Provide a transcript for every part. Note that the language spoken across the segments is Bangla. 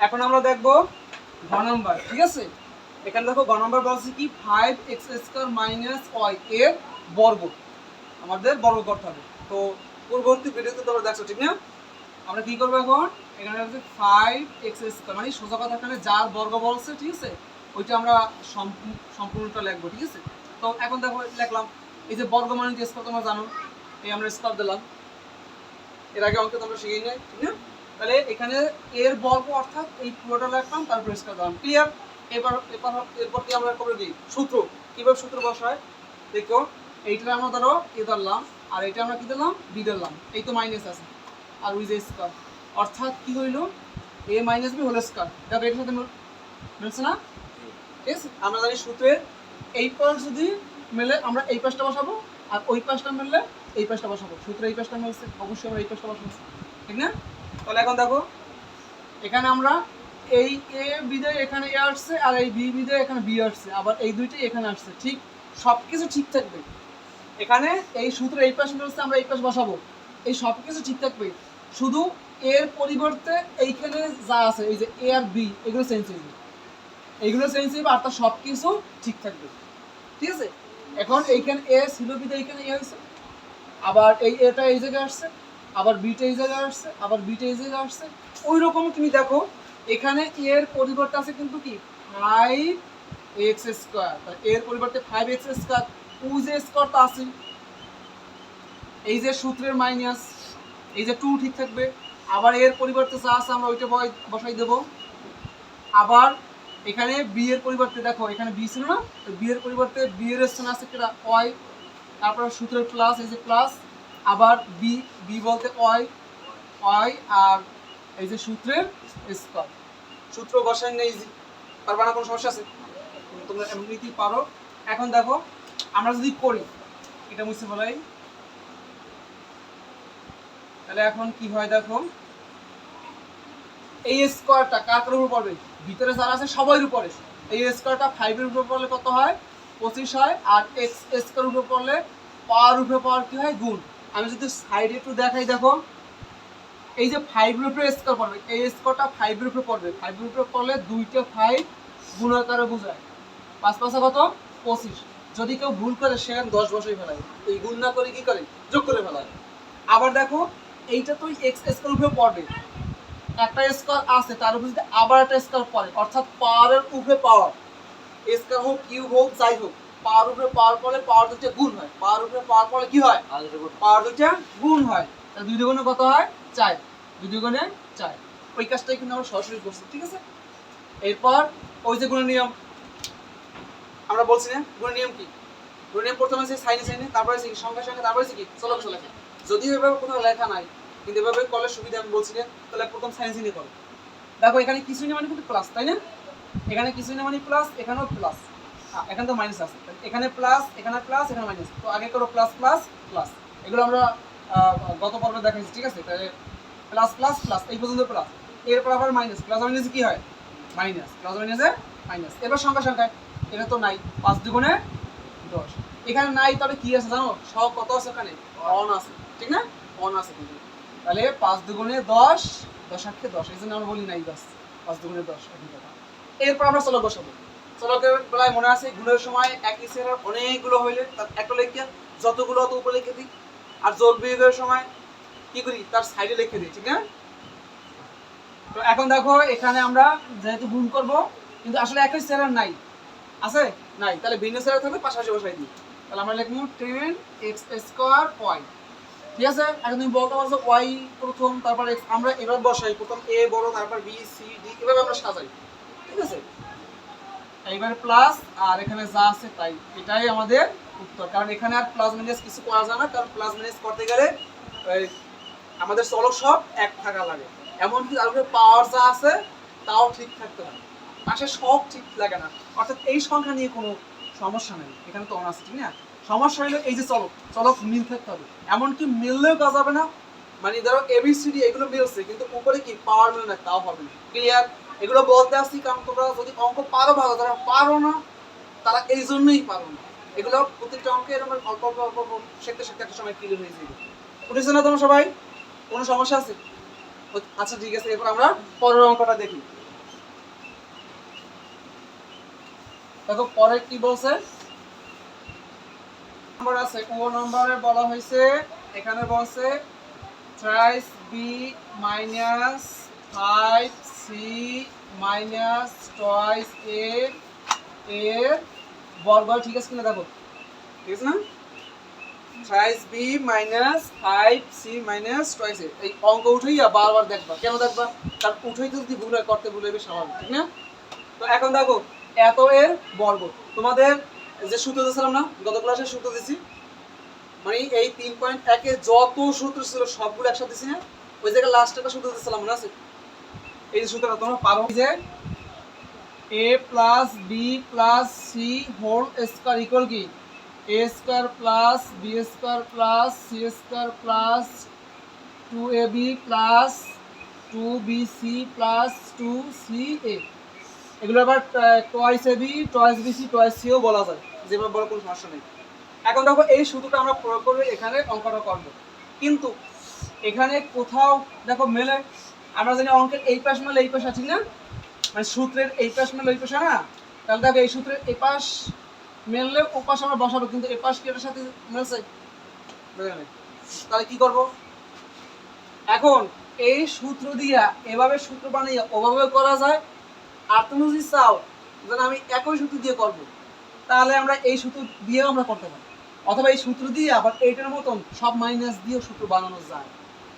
এখন আমরা দেখব ঘ নম্বর, ঠিক আছে? এখানে দেখো ঘ নাম্বার বলছে কি five X square minus Y এর বর্গ। আমাদের বর্গ করতে হবে। তো পূর্ববর্তী ভিডিওতে তোমরা দেখছ, ঠিক না? আমরা কি করব এখন? এখানে হচ্ছে ফাইভ এক্স স্কোয়ার মানে সোজা কথা এখানে যার বর্গ বলছে, ঠিক আছে? ওইটা আমরা সম্পূর্ণ- সম্পূর্ণটা লিখব, ঠিক আছে? তো এখন দেখো, লিখলাম, এই যে বর্গ মানে যে স্কোয়ার তোমরা জানো, এই আমরা স্কোয়ার দিলাম। এর আগে অঙ্কে তোমরা শিখে নেই, ঠিক না? তাহলে এখানে এর বর্গ অর্থাৎ এই পুরোটা লিখলাম তারপর স্কোয়ার দিলাম ক্লিয়ার এবার এবার, এরপর কি আমরা করব কি সূত্র। কীভাবে সূত্র বসায়? দেখো এইটা আমরা ধরো এ ধরলাম, আর এটা আমরা কি দিলাম বি ধরলাম। এই তো মাইনাস আছে। আর উইজ স্কোয়ার অর্থাৎ কি হইল? A minus B whole square দেখো সাথে মিলছে না? ঠিক আমরা জানি সূত্রে এই পাশ যদি মেলে, আমরা এই পাশটা বসাবো, আর ওই পাশটা মিললে এই পাশটা বসাবো। সূত্রে এই পাশটা মিলছে। অবশ্যই আমরা এই পাশটা বসাবো। ঠিক না? তাহলে এখন দেখো, এখানে আমরা এই এ বিদে এখানে এ আসছে আর এই বি বিদে এখানে বি আসছে। আবার এই দুইটাই এখানে আসছে। ঠিক সব কিছু ঠিক থাকবে। এখানে এই সূত্র এই পাশ মিলছে আমরা এই পাশ বসাবো। এই সব কিছু ঠিক থাকবে। শুধু এর পরিবর্তে এইখানে যা আছে, এই যে এ আর বি এগুলো চেঞ্জ হয়ে যাবে। এইগুলো চেঞ্জ হয়ে আর তার সব কিছু ঠিক থাকবে। ঠিক আছে? এখন এইখানে এ ছিল বিদে এইখানে এ হয়েছে। আবার এই এটা এই জায়গায় আসছে। আবার বিটা এই আসছে, আবার বিটা এই আসছে। ওই রকম তুমি দেখো, এখানে এর পরিবর্তে আছে কিন্তু কি? ফাইভ এক্স স্কোয়ার এর পরিবর্তে ফাইভ এক্স স্কোয়ার উ যে তো আছে এই যে সূত্রের মাইনাস এই যে টু ঠিক থাকবে। আবার এর পরিবর্তে যা আছে আমরা ওইটা বসাই দেবো। আবার এখানে বি এর পরিবর্তে দেখো, এখানে বি ছিল না? তো বি এর পরিবর্তে বি এর স্থান আছে কিনা ওয়াই তারপর সূত্রের প্লাস এই যে প্লাস আবার বি বি বলতে ওয়াই ওয়াই আর এই যে সূত্রের স্কোয়ার। সূত্র বসাই নেই ইজি পারবা না, কোনো সমস্যা আছে? তোমরা এমনিতেই পারো। এখন দেখো, আমরা যদি করি, এটা মুছে বলাই তাহলে এখন কি হয় দেখো? এই স্কোয়ারটা কার উপর পড়বে? ভিতরে যারা আছে সবার উপরে। এই স্কোয়ারটা ফাইভের উপর পড়লে কত হয়? পঁচিশ হয়। আর এক্স স্কোয়ার উপর পড়লে পাওয়ার উপরে পাওয়ার কি হয়? গুণ। আমি যদি সাইডে একটু দেখাই, দেখো। এই যে ফাইভের উপরে স্কোর পড়বে, এই স্কোয়ারটা ফাইভের উপরে পড়বে। ফাইভের উপরে পড়লে দুইটা ফাইভ গুণ আকারে বোঝায়। পাঁচ পাঁচে কত? পঁচিশ। যদি কেউ ভুল করে সেখানে দশ বছরই ফেলায়। এই গুণ না করে কি করে? যোগ করে ফেলায়। আবার দেখো, এইটা তো এক্স স্কোর উপরে পড়বে। একটা স্কোর আছে, তার উপর যদি আবার একটা স্কোয়ার পড়ে, অর্থাৎ পাওয়ারের উপরে পাওয়ার স্কোয়ার হোক কিউ হোক, যাই হোক। পাওয়ার উপরে পাওয়ার পাওয়ার দুটো গুণ হয়। পাওয়ার উপরে পাওয়ার কি হয়? পাওয়ার দুটো গুণ। হয়। তাহলে দুই দুগুণে কত হয়? চার। দুই দুগুণে চার। ওই কাজটাই কিন্তু আমরা সরাসরি করছি ঠিক আছে? এরপর ওই যে গুণের নিয়ম। আমরা বলছি না গুণের নিয়ম কি? গুণের নিয়ম প্রথমে আছে সাইনে সাইনে তারপরে আছে কি? সংখ্যার সঙ্গে তারপরে আছে কি? চলো চলে যদি এভাবে কোথাও লেখা নাই কিন্তু এভাবে করলে সুবিধা আমি বলছি না তাহলে প্রথম সাইন্স নিয়ে করো। দেখো এখানে কিছুই না মানে কিন্তু প্লাস তাই না? এখানে কিছুই না মানে প্লাস এখানেও প্লাস এখানে তো মাইনাস আছে। এখানে প্লাস এখানে প্লাস এখানে মাইনাস তো আগে করো প্লাস প্লাস প্লাস এগুলো আমরা গত পর্বে দেখাইছি, ঠিক আছে? তাহলে প্লাস প্লাস প্লাস এই পর্যন্ত প্লাস এরপর আবার মাইনাস প্লাস মাইনাস কি হয়? মাইনাস প্লাস মাইনাসে মাইনাস এবার সংখ্যা সংখ্যায় এটা তো নাই। পাঁচ দুগুণে দশ। এখানে নাই তবে কি আছে জানো? সব কত আছে এখানে? অন আছে। ঠিক না? অন আছে কিন্তু। তাহলে পাঁচ দুগুণে দশ দশ আটকে দশ। এই জন্য আমরা বলি নাই দশ পাঁচ দুগুণে দশ। এরপর আমরা চলো বসাবো। চলকের বেলায় মনে আছে, গুণের সময় একই সেরার অনেকগুলো হইলে তার একটা লেখা যতগুলো অত উপরে লিখে দিই। আর যোগ বিয়োগের সময় কি করি? তার সাইডে লিখে দিই, ঠিক না? তো এখন দেখো, এখানে আমরা যেহেতু গুণ করব, কিন্তু আসলে একই সেরার নাই। আছে? নাই। তাহলে ভিন্ন সেরার থাকলে পাশাপাশি বসাই দিই। তাহলে আমরা লিখব টেন এক্স স্কোয়ার ওয়াই ঠিক আছে? এখন তুমি বলতে পারছ ওয়াই প্রথম, তারপর আমরা এবার বসাই। প্রথম এ বড়, তারপর বি সি ডি এভাবে আমরা সাজাই। ঠিক আছে? এইবার প্লাস আর এখানে যা আছে তাই। এটাই আমাদের উত্তর। কারণ এখানে আর প্লাস মাইনাস কিছু করা যায় না, কারণ প্লাস মাইনাস করতে গেলে আমাদের চলক সব এক থাকা লাগে। এমনকি তার উপরে পাওয়ার যা আছে, তাও ঠিক থাকতে হবে পাশে সব ঠিক লাগে না। অর্থাৎ এই সংখ্যা নিয়ে কোনো সমস্যা নেই। এখানে তো অন আছে, ঠিক না? সমস্যা হলো এই যে চলক। চলক মিল থাকতে হবে। এমনকি মিললেও কাজ হবে না। মানে ধরো এবিসিডি এগুলো মিলছে, কিন্তু উপরে কি? পাওয়ার মিল না, তাও হবে না। ক্লিয়ার এগুলো বলতে আসছি কারণ তোমরা যদি অঙ্ক পারো ভালো তারা পারো না, তারা এই জন্যই পারো না। এগুলো প্রত্যেকটা অঙ্কে এরকম অল্প অল্প অল্প অল্প, শিখতে শিখতে একটা সময় ক্লিয়ার হয়ে যাবে উঠেছে না তোমরা সবাই? কোনো সমস্যা আছে? আচ্ছা ঠিক আছে, এরপর আমরা পরের অঙ্কটা দেখি। দেখো পরে কি বলছে? নাম্বার আছে, ও নম্বরে বলা হয়েছে, এখানে বলছে thrice B minus five C minus twice A এর বর্গ ঠিক আছে কিনা দেখো। ঠিক আছে না? Thrice B minus five C minus twice A. এই অঙ্ক উঠেই বারবার দেখবা। কেন দেখবা? কারণ উঠেই যদি ভুল হয়, করতে ভুল হবে স্বাভাবিক, ঠিক না? তো এখন দেখো, এত এর বর্গ। তোমাদের যে সূত্র দিয়েছিলাম না, গত ক্লাসে সূত্র দিছি মানে এই তিন পয়েন্ট একে যত সূত্র ছিল, সবগুলো একসাথে দিছি না? ওই জায়গায় লাস্ট একটা সূত্র দিয়েছিলাম আছে? এই সূত্রটা তোমরা পারো। যে A plus B plus C whole square equal কি? A square plus B square plus C square plus two A B plus two B C plus two C A এগুলো আবার twice A B twice B C twice CO বলা যায়। যেভাবে বড় কোনো সমস্যা নেই। এখন দেখো, এই সূত্রটা আমরা প্রয়োগ করে এখানে অঙ্কটা করব। কিন্তু এখানে কোথাও, দেখো, মেলে আমরা জানি অঙ্কের এই পাশ মেলে এই পাশ আছে না? মানে সূত্রের এই পাশ মেলে ওই পাশে না তাহলে দেখো এই সূত্রের এই পাশ মেললে ও পাশ আমরা বসাবো, কিন্তু এই পাশ কি এটার সাথে মেলছে? তাহলে কি করব? এখন এই সূত্র দিয়া এভাবে সূত্র বানাইয়া ওভাবে করা যায়। আর তুমি যদি চাও যেন আমি একই সূত্র দিয়ে করব, তাহলে আমরা এই সূত্র দিয়েও আমরা করতে পারি। অথবা এই সূত্র দিয়ে আবার এইটার মতন সব মাইনাস দিয়েও সূত্র বানানো যায়।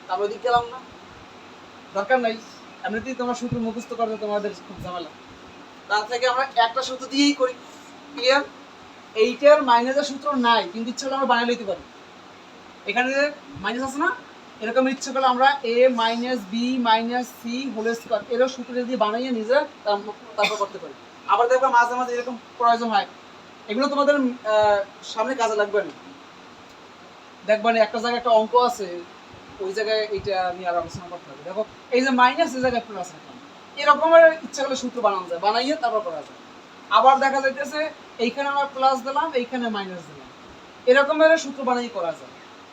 তারপরে ওদিকে গেলাম না। দরকার নাই। এমনিতেই তোমার সূত্র মুখস্থ করতে তোমাদের খুব ঝামেলা। তার থেকে আমরা একটা সূত্র দিয়েই করি। ক্লিয়ার এইটার মাইনাসের সূত্র নাই, কিন্তু ইচ্ছে হলে আমরা বানিয়ে নিতে পারি। এখানে মাইনাস আছে না, এরকম ইচ্ছে করলে আমরা A minus B minus C whole square এরও সূত্র যদি বানাইয়ে নিজে তারপর করতে পারি। আবার দেখবে মাঝে মাঝে এরকম প্রয়োজন হয়। এগুলো তোমাদের সামনে কাজে লাগবে না। দেখবে না, একটা জায়গায় একটা অঙ্ক আছে ওই জায়গায় এইটা নিয়ে আর আলোচনা করতে হবে। দেখো, এই যে মাইনাস এই জায়গায় প্লাস রাখলাম এরকমের ইচ্ছা করলে সূত্র বানানো যায়, বানাইয়ে তারপর করা যায়। আবার দেখা যাইতেছে, এইখানে আমরা প্লাস দিলাম, এইখানে মাইনাস দিলাম। এরকমের সূত্র বানাই করা যায়।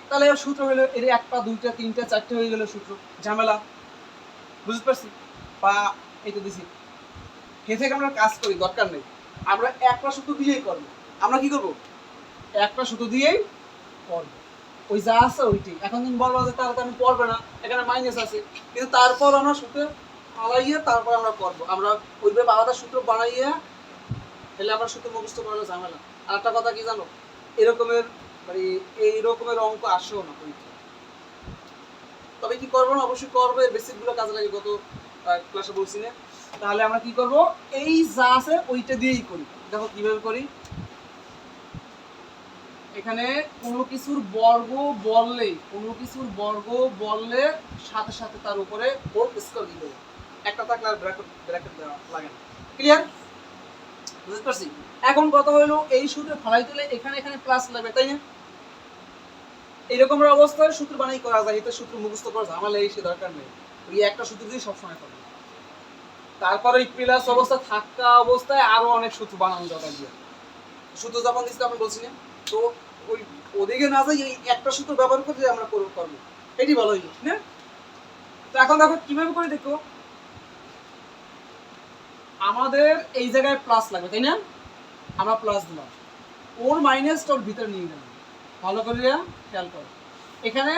তাহলে সূত্র হলো, এর একটা, দুইটা, তিনটা, চারটে হয়ে গেল সূত্র। ঝামেলা। বুঝতে পারছি? বা তো দিছি। কে থেকে আমরা কাজ করি, দরকার নেই। আমরা একটা সূত্র দিয়েই করব। আমরা কি করব? একটা সূত্র দিয়েই করব। ওই যা আছে ওইটি এখন তুমি বলব যে তাহলে তো আমি পড়বে না, এখানে মাইনাস আছে। কিন্তু তারপর আমরা সূত্র ফালাইয়ে তারপর আমরা করব আমরা ওইভাবে আলাদা সূত্র বানাইয়ে তাহলে আমরা সূত্র মুখস্থ করার ঝামেলা আর একটা কথা কি জানো? এরকমের মানে এই রকমের অঙ্ক আসেও না পরীক্ষায়। তবে কি করব না? অবশ্যই করব এর বেসিকগুলো কাজে লাগে গত ক্লাসে বলছি না। তাহলে আমরা কি করব? এই যা আছে ওইটা দিয়েই করি। দেখো কীভাবে করি? এখানে কোনো কিছুর বর্গ বললে, কোনো কিছুর বর্গ বললে সাথে সাথে তার উপরে হোল স্কোয়ার দিতে হবে? একটা থাকলে আর ব্র্যাকেট ব্র্যাকেট লাগে না। ক্লিয়ার বুঝতে পারছি? এখন কথা হলো এই সূত্রে ফালাই তুলে এখানে এখানে প্লাস লাগবে, তাই না? এরকম অবস্থায় সূত্র বানাই করা যায়, এটা সূত্র মুখস্থ করা ঝামেলা এই সে দরকার নেই। ওই একটা সূত্র দিয়ে সবসময় করবে। তারপরে এই প্লাস অবস্থা থাকা অবস্থায় আরও অনেক সূত্র বানানো দরকার দিয়ে সূত্র যখন দিচ্ছি আমি বলছি না। তো ওই ওদিকে না যাই, এই একটা সূত্র ব্যবহার করে আমরা করব করব এটি ভালো হইল না? তো এখন দেখো কীভাবে করে দেখো আমাদের এই জায়গায় প্লাস লাগবে, তাই না? আমরা প্লাস দিলাম। ওর মাইনাসটা ওর ভিতরে নিয়ে গেলাম। ভালো করে খেয়াল করো। এখানে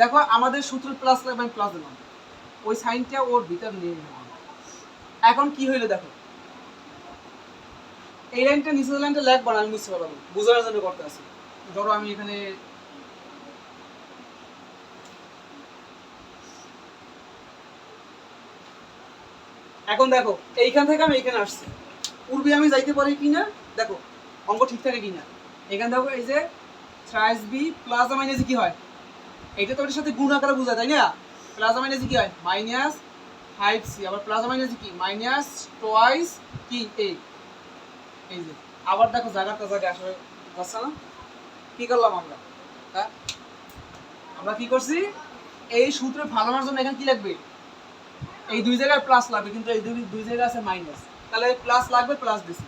দেখো আমাদের সূত্র প্লাস লাগবে, আমি প্লাস দিলাম। ওই সাইনটা ওর ভিতর নিয়ে গেলাম। এখন কি হইল দেখো? এই লাইনটা নিচের লাইনটা লেখবা না বুঝতে পারব বোঝানোর জন্য করতে আছি। ধরো আমি এখানে এখন দেখো, এইখান থেকে আমি এইখানে আসছি। পূর্বে আমি যাইতে পারি কিনা, দেখো, অঙ্ক ঠিক থাকে কিনা। এখানে দেখো এই যে থ্রাইস বি প্লাস মাইনাস কি হয়? এটা তো ওটার সাথে গুণ আকারে বোঝায়, তাই না? প্লাস মাইনাস কি হয়? মাইনাস ফাইভ সি আবার প্লাস মাইনাস কি? মাইনাস টোয়াইস কি? এই এই যে, আবার দেখো জায়গাটা জায়গায় আসলে যাচ্ছে না। কি করলাম আমরা? হ্যাঁ আমরা কি করছি? এই সূত্রে ফালানোর জন্য এখানে কি লাগবে? এই দুই জায়গায় প্লাস লাগবে, কিন্তু এই দুই দুই জায়গায় আছে মাইনাস তাহলে প্লাস লাগবে প্লাস দিছি।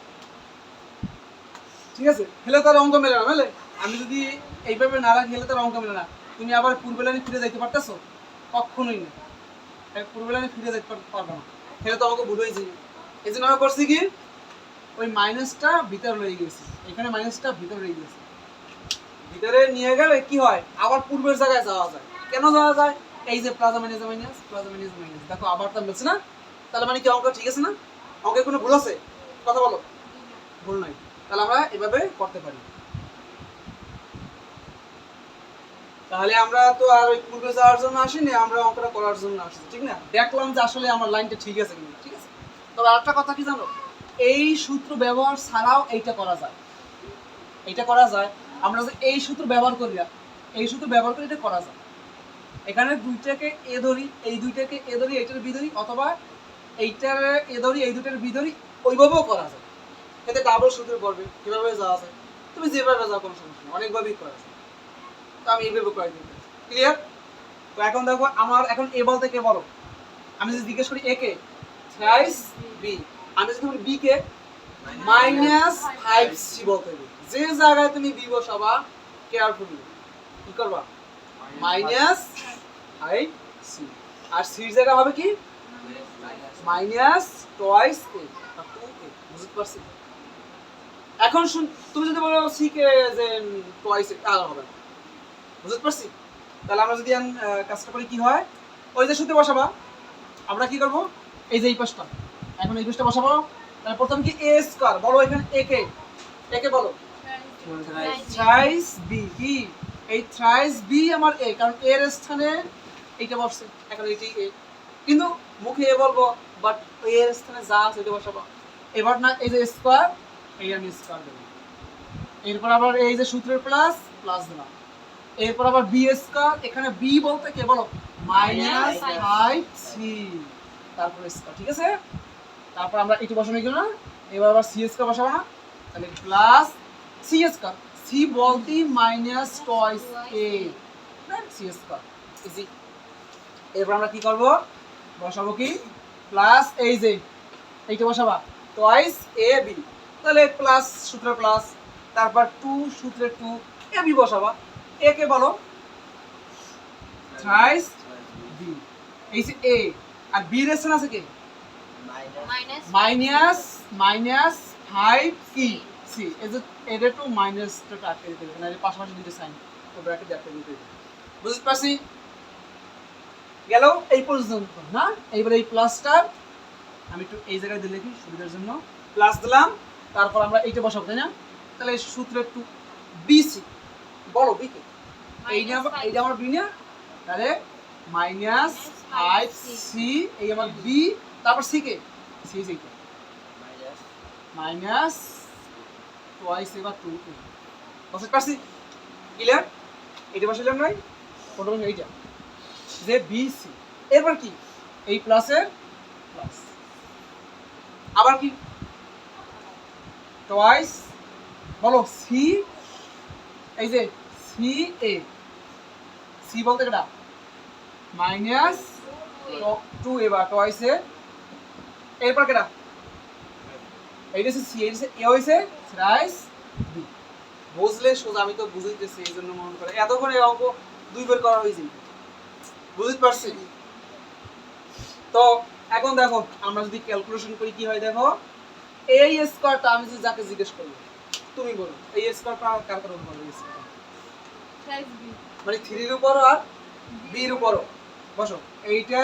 ঠিক আছে? হেলে তার অঙ্ক মেলে না মেলে আমি যদি এইভাবে না রাখি, হেলে তার অঙ্ক মেলে না। তুমি আবার পূর্বে লাইনে ফিরে যাইতে পারতেছো? কখনোই না। পূর্বে লাইনে ফিরে যাইতে পার- পারবে না। হেলে তো অঙ্ক ভুল হয়ে যাবে এই জন্য আমরা করছি কি? ওই মাইনাসটা ভিতরে রয়ে গেছে। এখানে মাইনাসটা ভিতরে রয়ে গেছে। ভিতরে নিয়ে গেলে কি হয়? আবার পূর্বের জায়গায় যাওয়া যায়। কেন যাওয়া যায়? এই যে plus minus minus plus minus minus দেখো, আবার তো মিলছে না। তাহলে মানে কি অঙ্ক ঠিক আছে না? অঙ্কে কোনো ভুল আছে? কথা বলো। ভুল নাই। তাহলে আমরা এভাবে করতে পারি। তাহলে আমরা তো আর ওই পূর্বে যাওয়ার জন্য আসিনি, আমরা অঙ্কটা করার জন্য আসছি ঠিক না? দেখলাম যে আসলে আমার লাইনটা ঠিক আছে কিনা, ঠিক আছে? তবে আরেকটা কথা কি জানো? এই সূত্র ব্যবহার ছাড়াও এইটা করা যায়। এইটা করা যায়। আমরা যে এই সূত্র ব্যবহার করি না, এই সূত্র ব্যবহার করে এটা করা যায়। এখানে দুইটাকে এ ধরি, এই দুইটাকে এ ধরি, এইটার বি ধরি, অথবা এইটার এ ধরি, এই দুইটার বি ধরি, ওইভাবেও করা যায়। এতে ডাবল সূত্র পড়বে। কীভাবে যাওয়া যায়? তুমি যেভাবে যাও, কোনো সমস্যা নেই। অনেকভাবেই করা যায়। তো আমি এইভাবে করে দিই। ক্লিয়ার তো এখন দেখো, আমার এখন এ বলতে কে বলো? আমি যদি জিজ্ঞেস করি, এ কে? বি আমি যদি বলি বি কে মাইনাস ফাইভ সি বলতে যে জায়গায় তুমি বি বসাবা কেয়ারফুলি কি করবা? মাইনাস ফাইভ সি আর সির জায়গা হবে কি? মাইনাস টয়েস এ বুঝতে পারছি? এখন শুন, তুমি যদি বলো সি কে যে টয়েস এ তাহলে হবে বুঝতে পারছি? তাহলে আমরা যদি কাজটা করি, কি হয়? ওই যে সূত্রে বসাবা, আমরা কি করব? এই যে এই পাশটা। এখন এই পাশটা বসাবো। তাহলে প্রথম কি এ স্কয়ার বলো এখানে এ কে। এ কে বলো? থ্রাইস বি কি? এই থ্রাইস বি আমার এ কারণ এর স্থানে এইটা বসছে। এখন এইটি এ কিন্তু মুখে এ বলব বাট এর স্থানে যা আছে এটা বসাবো। এবার না এই যে স্কয়ার এই আমি স্কয়ার দেবো। এরপর আবার এই যে সূত্রের প্লাস প্লাস দিলাম। এরপর আবার বি স্কয়ার এখানে বি বলতে কে বলো? মাইনাস ফাইভ সি তারপর স্কয়ার ঠিক আছে? তারপর আমরা এটি বসানো গেল না? এবার আবার সি স্কয়ার বসাবো না তাহলে প্লাস সি স্কয়ার সি বলতে minus twice A C square easy এরপর আমরা কি করব? বসাবো কি? প্লাস এই যে এইটা বসাবা। টয়েস এ বি তাহলে প্লাস সূত্রে প্লাস তারপর টু সূত্রে টু এ বি বসাবা। এ কে বলো? থ্রাইস বি এই যে এ আর বি রেশন আছে কি? মাইনাস মাইনাস ফাইভ সি এই যে এটা টু মাইনাসটা আটকে দিতে হবে না এর পাশাপাশি দুটো সাইন তো ব্র্যাকেট আটকে দিতে বুঝতে পারছি? গেল এই পর্যন্ত না? এইবার এই প্লাসটা আমি একটু এই জায়গায় দিলে কি সুবিধার জন্য। প্লাস দিলাম তারপর আমরা এইটা বসাবো তাই না? তাহলে এই সূত্রে একটু বিসি বলো বি কে এইটা আমার এইটা আমার বি না? তাহলে মাইনাস ফাইভ সি এই আমার বি তারপর সি কে সি এইটা মাইনাস টোয়াইস এবার টু বুঝতে পারছি ক্লিয়ার এটা বসালাম নাই? কোনটা বসালাম? এইটা। যে বি সি এরপর কি? এই প্লাসের প্লাস আবার কি? টোয়াইস বলো সি এই যে সি এ সি বলতে কেটা? মাইনাস টু এবার টোয়াইস এ এরপর কেটা এইটা হচ্ছে সি এইটা এ হয়েছে থ্রাইস বি। বুঝলে সোজা আমি তো বুঝাইতেছি এই জন্য মনে করে। এতক্ষণ এই অঙ্ক দুই বের করা হয়েছে। বুঝতে পারছি? তো এখন দেখো আমরা যদি ক্যালকুলেশন করি কি হয় দেখো? এই স্কোয়ারটা আমি যদি যাকে জিজ্ঞেস করব তুমি বলো। এই স্কোয়ারটা কার কার উপর টা? মানে থ্রির উপর আর বির উপরও। বসো এইটা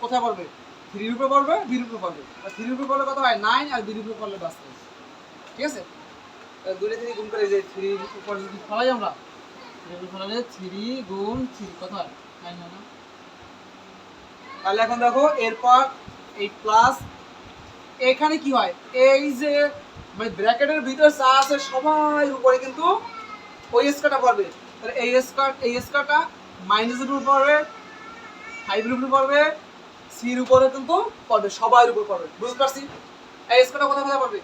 কোথায় পড়বে? থ্রির উপর পড়বে বির উপর পড়বে আর থ্রির উপর পড়লে কত হয়? নাইন আর বির উপর পড়লে বাস ঠিক আছে? দুটো থ্রি গুণ করে যে থ্রির উপর যদি ফলাই আমরা থ্রির উপর ফলালে থ্রি গুণ থ্রি কত হয়? নাইন হয় না? তাহলে এখন দেখো, এরপর এই প্লাস এখানে কি হয়? এই যে মানে ব্র্যাকেটের ভিতরে চা আছে সবার উপরে কিন্তু ওই স্কোয়ারটা পড়বে। তাহলে এই স্কোয়ার এই স্কোয়ারটা মাইনাসের উপর পড়বে ফাইভের উপর পড়বে সির উপরে কিন্তু পড়বে সবার উপর পড়বে। বুঝতে পারছি? এই স্কোয়ারটা কোথায় কোথায় পড়বে?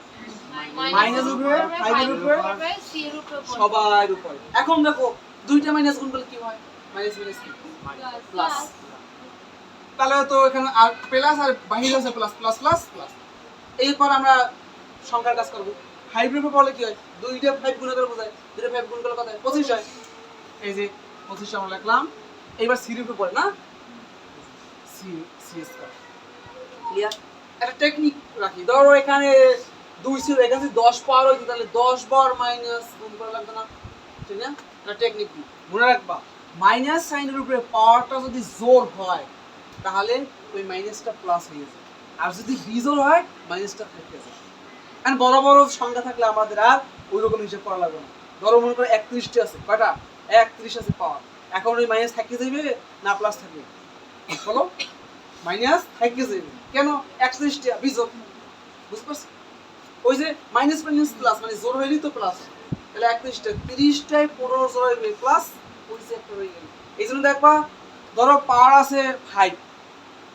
মাইনাস উপরে ফাইভের উপরে সবার উপরে। এখন দেখো দুইটা মাইনাস গুণ করলে কি হয়? মাইনাস মাইনাস কি? প্লাস তাহলে তো এখানে আর প্লাস আর বাহিরে আছে প্লাস প্লাস প্লাস প্লাস এরপর আমরা সংখ্যার কাজ করব। ফাইভ রুপে বলে কি হয়? দুইটা ফাইভ গুণ করে বোঝায়। দুইটা ফাইভ গুণ করলে কত হয়? পঁচিশ হয়। এই যে পঁচিশ আমরা লিখলাম। এইবার সি রুপে পড়ে না? সি একটা টেকনিক রাখি। ধরো এখানে দুই ছিল এখানে দশ পাওয়ার হইতো, তাহলে দশ বার মাইনাস গুণ করা লাগতো না। ঠিক না? এটা টেকনিক মনে রাখবা মাইনাস সাইনের উপরে পাওয়ারটা যদি জোর হয়, তাহলে ওই মাইনাসটা প্লাস হয়ে যায়। আর যদি বিজোর হয় মাইনাসটা থেকে যায়। কারণ বড় বড় সংখ্যা থাকলে আমাদের আর ওই রকম হিসাব করা লাগবে না। ধরো মনে করো একত্রিশটি আছে, কয়টা? একত্রিশ আছে পাওয়ার। এখন ওই মাইনাস থাকি যাবে না প্লাস থাকবে? বলো? মাইনাস থাকি যাবে কেন? একত্রিশটি বিজোর বুঝতে পারছ ওই যে মাইনাস মাইনাস প্লাস মানে জোর হইলেই তো প্লাস তাহলে একত্রিশটা তিরিশটায় পনেরো জোর হইবে প্লাস ওই যে একটা হয়ে গেল। এই জন্য দেখবা ধরো পাওয়ার আছে ফাইভ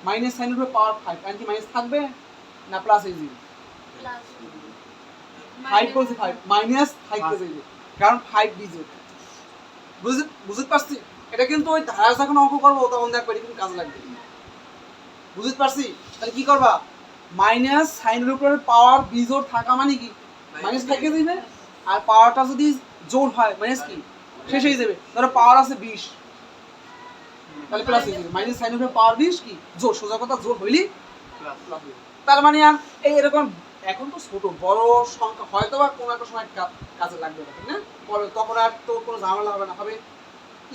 মাইনাস সাইন উপরে পাওয়ার ফাইভ কারণ কি মাইনাস থাকবে না প্লাস হয়ে যাবে? ফাইভ বলছি ফাইভ মাইনাস থাকতে যাবে। কারণ ফাইভ বিজোর বুঝতে বুঝতে পারছি? এটা কিন্তু ওই ধারা যখন অঙ্ক করব তখন দেখবে এটা কিন্তু কাজে লাগবে। বুঝতে পারছি? তাহলে কি করবা? মাইনাস সাইনের উপরে পাওয়ার বিজোর থাকা মানে কি? মাইনাস থেকে দিবে? আর পাওয়ারটা যদি জোর হয় মাইনাস কি? শেষ হয়ে যাবে। ধরো পাওয়ার আছে বিশ। তাহলে প্লাস হয়ে যাবে। মাইনাস সাইনের উপরে পাওয়ার বিশ কি? জোর সোজা কথা জোর হইলি তার মানে আর এই এরকম এখন তো ছোট বড় সংখ্যা হয়তো বা কোনো একটা সময় কাজে লাগবে না ঠিক না? পরে তখন আর তো কোনো ঝামেলা হবে না হবে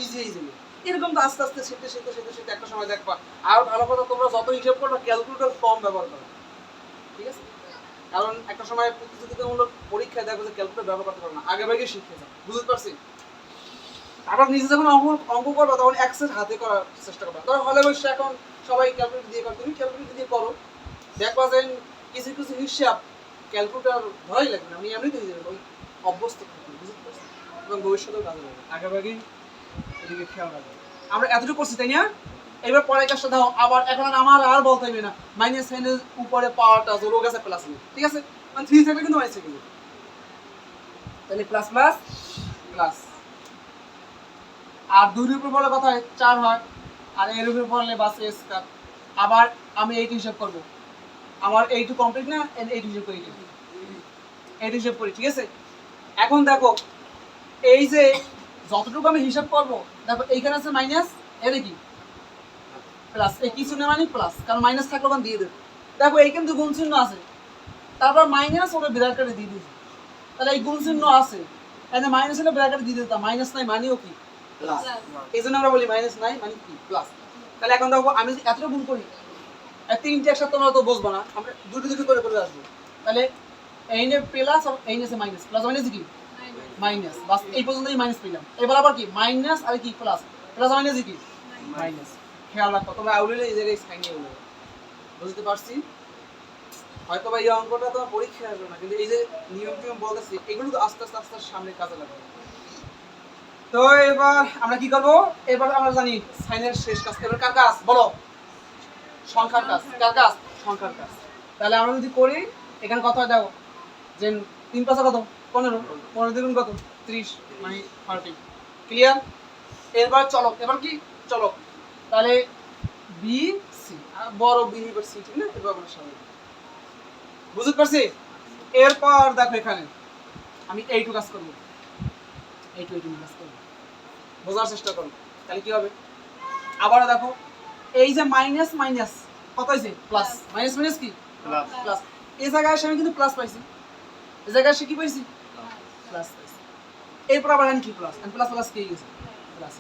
ইজি ইজি এরকম তো আস্তে আস্তে শিখতে শিখতে শিখতে শিখতে একটা সময় দেখবা, আর ভালো কথা তোমরা যত হিসাব করবে ক্যালকুলেটর কম ব্যবহার করো। ঠিক আছে? কারণ একটা সময় প্রতিযোগিতামূলক পরীক্ষায় দেখো যে ক্যালকুলেটর ব্যবহার করতে পারো না। আগে ভাগে শিখে যাও। বুঝতে পারছি? তারপর নিজে যখন অঙ্ক অঙ্ক করবে, তখন এক্সের হাতে করার চেষ্টা করবে। ধরো হলে বসে এখন সবাই ক্যালকুলেটর দিয়ে করো তুমি ক্যালকুলেটর দিয়ে করো। দেখবা যে কিছু কিছু হিসাব ক্যালকুলেটর ভয় লাগবে না। আমি এমনিতে হয়ে যাবে ওই অভ্যস্ত বুঝতে পারছি? এবং ভবিষ্যতেও কাজে লাগবে। আগে এদিকে খেয়াল রাখবে। আমরা এতটুকু করছি, তাই না? এবার পরের কাজটা দাও, আবার এখন আমার আর বলতে হবে না। মাইনাস সাইনের উপরে পাওয়ারটা জোর গেছে প্লাস ঠিক আছে? মানে থ্রি থাকলে কিন্তু মাইনাস থাকবে তাহলে প্লাস প্লাস প্লাস আর দুইয়ের উপর বলে কথা হয়, চার হয়। আর এর উপর বললে বাস এ স্কয়ার আবার আমি এইট হিসাব করব। আমার এইটু কমপ্লিট না এইট হিসাব করি এইট হিসাব করি, ঠিক আছে? এখন দেখো, এই যে যতটুকু আমি হিসাব করব দেখো এইখানে আছে মাইনাস এর কি? প্লাস এই কিছু না মানে প্লাস কারণ মাইনাস থাকলে ওখানে দিয়ে দেবো। দেখো এই কিন্তু গুণ চিহ্ন আছে। তারপর মাইনাস ওটা ব্র্যাকেটে দিয়ে দিয়েছি। তাহলে এই গুণ চিহ্ন আছে। এখানে মাইনাস হলে ব্র্যাকেটে দিয়ে দিতাম মাইনাস নাই মানেও কি? প্লাস এই জন্য আমরা বলি মাইনাস নাই মানে কি? প্লাস তাহলে এখন দেখো আমি এতটা গুণ করি তিনটে একসাথে তোমরা তো বুঝব না আমরা দুটো দুটো করে করে আসব। তাহলে এই নে প্লাস আর এই মাইনাস প্লাস মাইনাস কি? মাইনাস। বাস, এই পর্যন্তই মাইনাস পেলাম। এবার আবার কি? মাইনাস আর কি প্লাস প্লাস মাইনাস কি? মাইনাস। খেয়াল রাখো, তোমরা আউলিলে এই জায়গায় সাইন নিয়ে উঠবে বুঝতে পারছি? হয়তো বা এই অঙ্কটা তোমার পরীক্ষায় আসবে না, কিন্তু এই যে নিয়ম টিয়ম বলতেছি, এগুলো তো আস্তে আস্তে আস্তে সামনে কাজে লাগবে। তো এবার আমরা কি করব? এবার আমরা জানি সাইনের শেষ কাজ। এবার কার কাজ? বলো। সংখ্যার কাজ। কার কাজ? সংখ্যার কাজ। তাহলে আমরা যদি করি, এখানে কথা দেখো? যে তিন পাঁচা কত? পনেরো পনেরো দ্বিগুণ কত? ত্রিশ মানে থার্টি ক্লিয়ার এবার চলো এবার কি? চলো তাহলে বি সি বড় বি এবার সি ঠিক না? এবার আমরা সামনে বুঝতে পারছি? এরপর দেখো এখানে আমি এইটু কাজ করব। এইটু এইটু কাজ করব। বোঝার চেষ্টা করো। তাহলে কি হবে? আবার দেখো এই যে মাইনাস মাইনাস কত হয়েছে? প্লাস মাইনাস মাইনাস কি? প্লাস এই জায়গায় এসে আমি কিন্তু প্লাস পাইছি। এই জায়গায় এসে কি পাইছি? প্লাস পাইছি এরপর আবার আমি কি প্লাস আমি প্লাস প্লাস কি গেছে প্লাস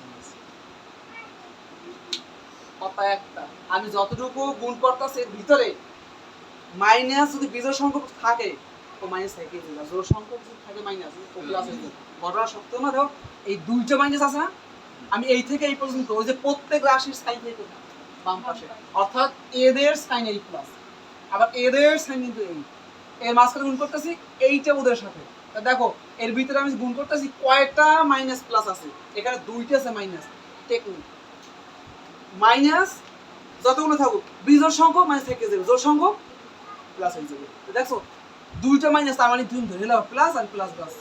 কথা একটা। আমি যতটুকু গুণ করতেছি এর ভিতরে মাইনাস যদি বিজয় সংখ্যক থাকে ও মাইনাস থেকে জোর সংখ্যক যদি থাকে মাইনাস ও প্লাস হয়ে যাবে ঘটনা সত্য না? দেখো, এই দুইটা মাইনাস আছে না? আমি এই থেকে এই পর্যন্ত, ওই যে প্রত্যেক রাশির সাইন থেকে বাম পাশে। অর্থাৎ এদের সাইন এই প্লাস আবার এদের সাইন কিন্তু এই এর মাঝখানে গুণ করতেছি, এইটা ওদের সাথে। তা দেখো, এর ভিতরে আমি গুণ করতেছি কয়টা মাইনাস প্লাস আছে? এখানে দুইটা আছে মাইনাস টেকনিক মাইনাস যতগুলো থাকুক বিজোর সংখ্যক মাইনাস থেকে যাবে জোর সংখ্যক প্লাস হয়ে যাবে। দেখছ, দুইটা মাইনাস তার মানে তুমি ধরে নাও প্লাস আর প্লাস প্লাস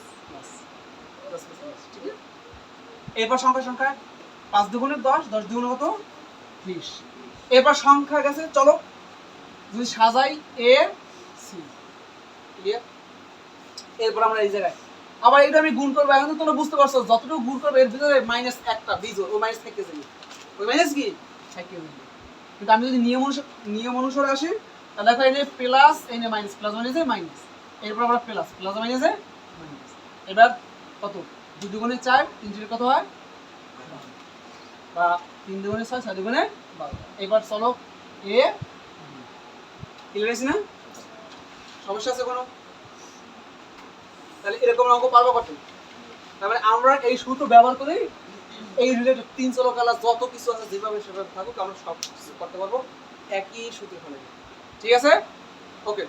প্লাস ঠিক আছে? এরপর সংখ্যা সংখ্যা, পাঁচ দুগুণে দশ দশ দুগুণে কত? বিশ এরপর সংখ্যা গেছে, চলো, যদি সাজাই এ সি ক্লিয়ার এরপর আমরা এই জায়গায়। আবার এটা আমি গুণ করব। এখন তোমরা বুঝতে পারছ যতটুকু গুণ করবে এর ভিতরে মাইনাস একটা বিজোর ও মাইনাস থেকে যাবে। ওই মাইনাস কি? থেকে যাবে কিন্তু আমি যদি নিয়ম অনুসারে নিয়ম অনুসারে আসি তাহলে দেখো এই যে প্লাস যে মাইনাস প্লাস যে মাইনাস এরপর আমরা প্লাস প্লাস মাইনাসে এবার কত? দু দুগুণে চার তিন দুগুণে কত হয়? বা তিন দুগুণে ছয় ছয় দুগুণে বারো। এবার চলো এ ক্লিয়ার আছে না? সমস্যা আছে কোনো? তাহলে এরকম অঙ্ক পারব কত? তার মানে আমরা এই সূত্র ব্যবহার করে এই রিলেটেড তিন চলো কালা যত কিছু আছে যেভাবে সেভাবে থাকুক, আমরা সব করতে পারব একই সূত্র ফলে। ঠিক আছে? ওকে